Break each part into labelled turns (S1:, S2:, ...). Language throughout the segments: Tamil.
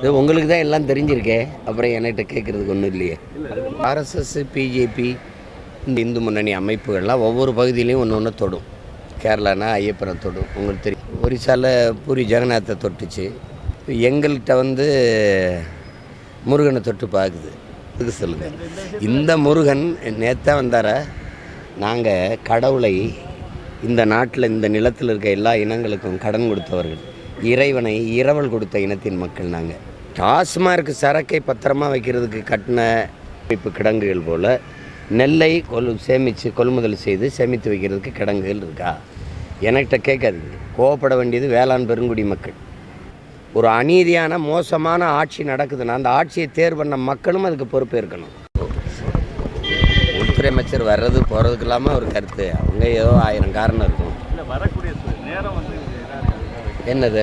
S1: இது உங்களுக்கு தான் எல்லாம் தெரிஞ்சிருக்கே. அப்புறம் என்கிட்ட கேட்குறதுக்கு ஒன்றும் இல்லையே. ஆர்எஸ்எஸ் பிஜேபி இந்த இந்து முன்னணி அமைப்புகள்லாம் ஒவ்வொரு பகுதியிலையும் ஒன்று ஒன்று தொடும். கேரளானா ஐயப்பனை தொடும். உங்களுக்கு தெரியும். ஒரிசாவில் பூரி ஜெகநாத்தை தொட்டுச்சு. எங்கள்கிட்ட வந்து முருகனை தொட்டு பார்க்குது இதுக்கு சொல்லுங்கள் இந்த முருகன் நேத்தா வந்தார? நாங்கள் கடவுளை இந்த நாட்டில் இந்த நிலத்தில் இருக்க எல்லா இனங்களுக்கும் கடன் கொடுத்தவர்கள். இறைவனை இரவல் கொடுத்த இனத்தின் மக்கள் நாங்கள் டாஸ்மார்க் சரக்கை பத்திரமா வைக்கிறதுக்கு கட்டின அமைப்பு கிடங்குகள் போல் நெல்லை கொல் சேமித்து கொள்முதல் செய்து சேமித்து வைக்கிறதுக்கு கிடங்குகள் இருக்கா? என்கிட்ட கேட்காதீங்க. கோவப்பட வேண்டியது வேளாண் பெருங்குடி மக்கள். ஒரு அநீதியான மோசமான ஆட்சி நடக்குதுன்னா அந்த ஆட்சியை தேர்வு பண்ண மக்களும் அதுக்கு பொறுப்பேற்கணும் உள்துறை அமைச்சர் வர்றது போகிறதுக்கு இல்லாமல் ஒரு கருத்து. அவங்க ஏதோ ஆயிரம் காரணம் இருக்கும்.
S2: இல்லை வரக்கூடிய நேரம் வந்து
S1: என்னது?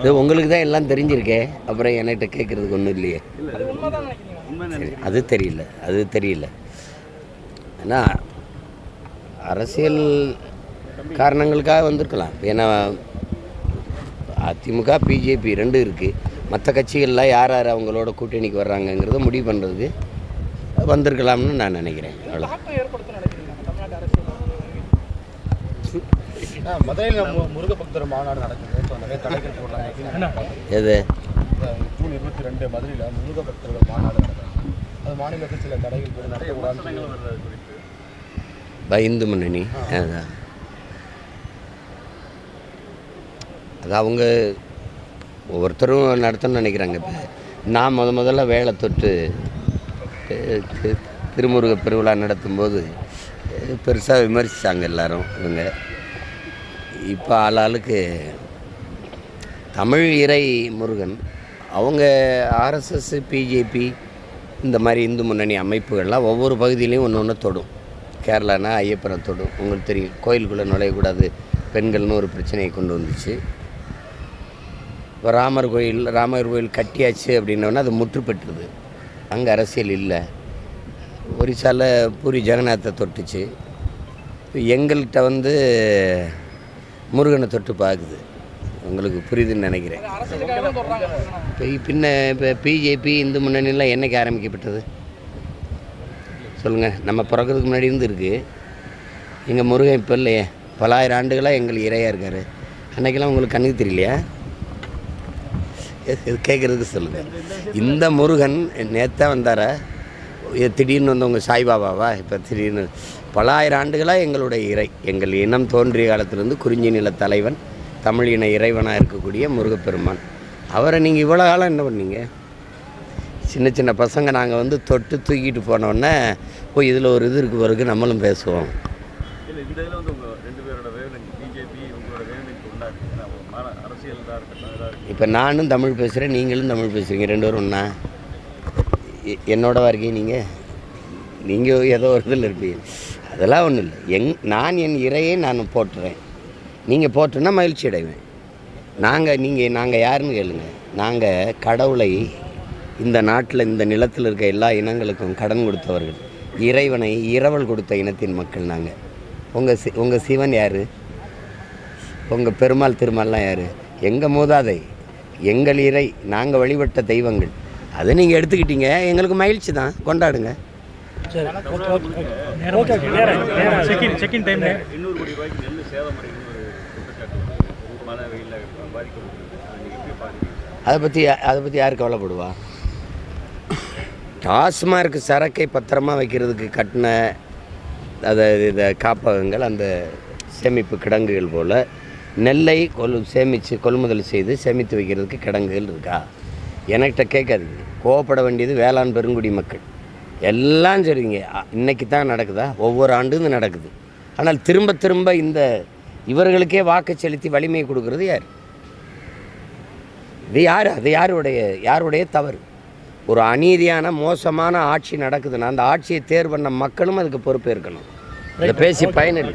S1: இது உங்களுக்கு தான் எல்லாம் தெரிஞ்சிருக்கே. அப்புறம் என்கிட்ட கேட்குறதுக்கு ஒன்றும் இல்லையே. அது தெரியல. அது தெரியல. ஏன்னா அரசியல் காரணங்களுக்காக வந்திருக்கலாம். ஏன்னா அதிமுக பிஜேபி ரெண்டும் இருக்குது மற்ற கட்சிகள்லாம் யார் யார் அவங்களோட கூட்டணிக்கு வர்றாங்கங்கிறத முடிவு பண்ணுறதுக்கு வந்திருக்கலாம்னு நான் நினைக்கிறேன். அவ்வளோ
S3: மதுரையில் முருக பக்தர் மாநாடு நடக்குது. நிறைய
S1: எது?
S3: ஜூன் இருபத்தி ரெண்டு மதுரையில் முருக பக்தர்கள் மாநாடு நடக்குது. அது மாநிலத்தில் சில நடத்தக்கூடாதுன்னு
S2: வர்றது குறித்து.
S1: இந்து முன்னணி அதான். அது அவங்க ஒவ்வொருத்தரும் நடத்தணும்னு நினைக்கிறாங்க இப்போ. நான் முத முதல்ல வேலை தொட்டு திருமுருக பெருவிழா நடத்தும்போது பெருசாக விமர்சித்தாங்க எல்லோரும் இவங்க. இப்போ ஆளாளுக்கு தமிழ் இறை முருகன் அவங்க ஆர்எஸ்எஸ் பிஜேபி இந்த மாதிரி இந்து முன்னணி அமைப்புகள்லாம் ஒவ்வொரு பகுதியிலையும் ஒன்று ஒன்று தொடும். கேரளானா ஐயப்பனை தொடும். உங்களுக்கு தெரியும் கோயிலுக்குள்ளே நுழையக்கூடாது. பெண்கள்னு ஒரு பிரச்சனையை கொண்டு வந்துச்சு. இப்போ ராமர் கோயில் ராமர் கோயில் கட்டியாச்சு அப்படின்னோடனே அது முற்றுப்பெற்றுது. அங்கே அரசியல் இல்லை. ஒரிசால பூரி ஜெகநாத்தை தொட்டுச்சு. இப்போ எங்கள்கிட்ட வந்து முருகனை தொட்டு பார்க்குது உங்களுக்கு புரியுதுன்னு நினைக்கிறேன். இப்போ பின்ன இப்போ பிஜேபி இந்து முன்னணிலாம் என்றைக்கு ஆரம்பிக்கப்பட்டது? சொல்லுங்கள் நம்ம பிறக்கிறதுக்கு முன்னாடி இருந்து இருக்கு எங்கள் முருகன் இப்போ இல்லையே. பல ஆயிரம் ஆண்டுகளாக எங்களுக்கு இறையாக இருக்கார். அன்றைக்கெல்லாம் உங்களுக்கு கண்ணுக்கு தெரியலையா? இது கேட்குறதுக்கு சொல்லுங்கள் இந்த முருகன் நேத்தா வந்தாரா? திடீர்னு வந்தவங்க சாய்பாபாவா இப்போ திடீர்னு பல ஆயிரம் ஆண்டுகளாக எங்களுடைய இறை எங்கள் இனம் தோன்றிய காலத்திலிருந்து குறிஞ்சி நில தலைவன் தமிழ் இன இறைவனாக இருக்கக்கூடிய முருகப்பெருமான். அவரை நீங்கள் இவ்வளோ காலம் என்ன பண்ணீங்க? சின்ன சின்ன பசங்க நாங்கள் வந்து தொட்டு தூக்கிட்டு போனோடனே ஓ இதில் ஒரு இது இருக்கு பிறகு நம்மளும் பேசுவோம்.
S2: இந்த இதில் வந்து உங்கள் ரெண்டு பேரோட பிஜேபி
S1: இப்போ நானும் தமிழ் பேசுகிறேன் நீங்களும் தமிழ் பேசுகிறீங்க ரெண்டு பேரும் ஒன்றா எ- என்னோடவா இருக்கீங்க நீங்கள் நீங்கள் ஏதோ ஒரு இதில் இருப்பீங்க. அதெல்லாம் ஒன்றும் இல்லை. எங் நான் என் இறையை நான் போட்டுறேன் நீங்கள் போட்டுனா மகிழ்ச்சி அடைவேன். நாங்கள் நீங்கள் நாங்கள் யாருன்னு கேளுங்க. நாங்கள் கடவுளை இந்த நாட்டில் இந்த நிலத்தில் இருக்க எல்லா இனங்களுக்கும் கடன் கொடுத்தவர்கள். இறைவனை இரவல் கொடுத்த இனத்தின் மக்கள் நாங்கள் உங்கள் சி உங்கள் சிவன் யார்? உங்கள் பெருமாள் திருமால்லாம் யார்? எங்கள் மூதாதை? எங்கள் இறை. நாங்கள் வழிபட்ட தெய்வங்கள். அதை நீங்கள் எடுத்துக்கிட்டீங்க. எங்களுக்கு மகிழ்ச்சி தான். கொண்டாடுங்க.
S2: அதை
S1: பற்றி அதை பற்றி யார் கவலைப்படுவா? டாஸ்மார்க் சரக்கை பத்திரமா வைக்கிறதுக்கு கட்டின அதை இந்த காப்பகங்கள் அந்த சேமிப்பு கிடங்குகள் போல் நெல்லை கொல் சேமித்து கொள்முதல் செய்து சேமித்து வைக்கிறதுக்கு கிடங்குகள் இருக்கா? என்கிட்ட கேட்காதீங்க. கோவப்பட வேண்டியது வேளாண் பெருங்குடி மக்கள். எல்லாம் சரிங்க. இன்றைக்கி இன்னைக்கு தான் நடக்குதா? ஒவ்வொரு ஆண்டும் நடக்குது. ஆனால் திரும்ப திரும்ப இந்த இவர்களுக்கே வாக்கு செலுத்தி வலிமை கொடுக்கறது யார்? இது யார்? அது யாருடைய யாருடைய தவறு? ஒரு அநீதியான மோசமான ஆட்சி நடக்குதுன்னா அந்த ஆட்சியை தேர்வு பண்ண மக்களும் அதுக்கு பொறுப்பேற்கணும் இதை பேசி பயனில்லை